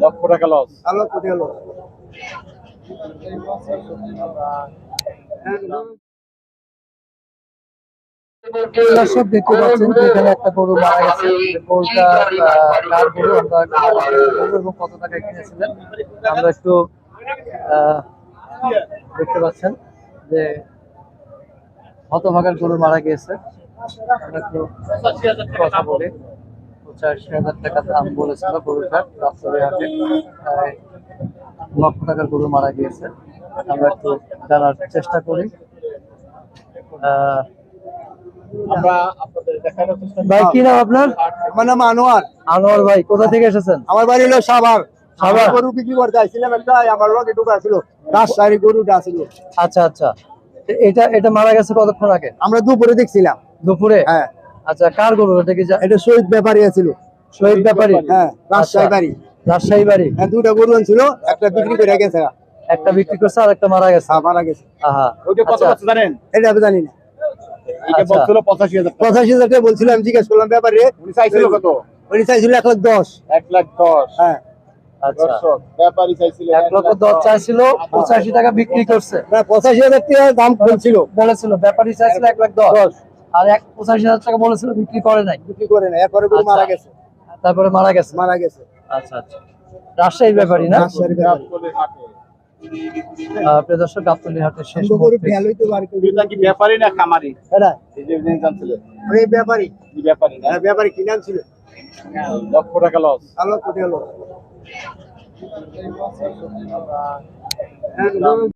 লক্ষ টাকা লস দর্শক দেখতে পাচ্ছেন এখানে একটা গরু মারা গেছে। যে গরুটা কার গরু? আমরা এবং কত টাকায় কিনেছিলেন? আমরা একটু আহ, দেখতে পাচ্ছেন যে হতভাগার গরু মারা গিয়েছে। আমরা একটু কথা বলি। পঁচাশি হাজার টাকা দাম বলেছিল গরুটার রাস্তার হাটে প্রায় লক্ষ টাকার গরু মারা গিয়েছে। আমরা একটু জানার চেষ্টা করি। আমরা আপনাদের দেখানোর চেষ্টা ভাই কি নাম আপনার? আমার নাম আনোয়ার। আনোয়ার ভাই কোথা থেকে এসেছেন? আমার বাড়ি হলো সাভার। সাভার? গরু বিক্রি করতে আসছিলাম একটা আমার লগে ঢুকা ছিল রাজশাহী গরুটা ছিল আচ্ছা আচ্ছা। এটা এটা মারা গেছে কতক্ষণ আগে? আমরা দুপুরে দেখছিলাম। দুপুরে? হ্যাঁ। আচ্ছা কার গরু এটা কি এটা শহীদ ব্যাপারী ছিল শহীদ ব্যাপারী হ্যাঁ রাজশাহী আচ্ছা। বাড়ি। রাজশাহী বাড়ি। হ্যাঁ দুটা গরু ছিল একটা বিক্রি করে গেছে। একটা বিক্রি করছে আর একটা মারা গেছে। হ্যাঁ, মারা গেছে। আহা ওইটা কত আচ্ছা, আছে জানেন? এটা আমি জানি না। এটা আচ্ছা। বলছিল পঁচাশি হাজার টাকা। পঁচাশি হাজার টাকা বলছিলাম জিজ্ঞেস করলাম ব্যাপারে। উনি চাইছিল কত? উনি চাইছিল এক লাখ দশ। এক লাখ দশ। হ্যাঁ। আচ্ছা। ব্যাপারী চাইছিল এক লক্ষ দশ চাইছিল পঁচাশি টাকা বিক্রি করছে। পঁচাশি হাজার টাকা দাম বলছিল। বলেছিল ব্যাপারী চাইছিল এক লাখ দশ। আর এক পঁচাশি হাজার টাকা বলেছিল বিক্রি করে নাই। বিক্রি করে না এরপরে গরু আচ্ছা। মারা গেছে। তারপরে মারা গেছে। মারা গেছে। আচ্ছা আচ্ছা। রাজশাহীর ব্যাপারী না। দর্শক গাবতলী হাটের শেষ কি ব্যাপারী না খামারি? এটা? এই যে জিনিস ওই ব্যাপারী কি ব্যাপারী না? হ্যাঁ, লক্ষ টাকা লস কোথায় হলো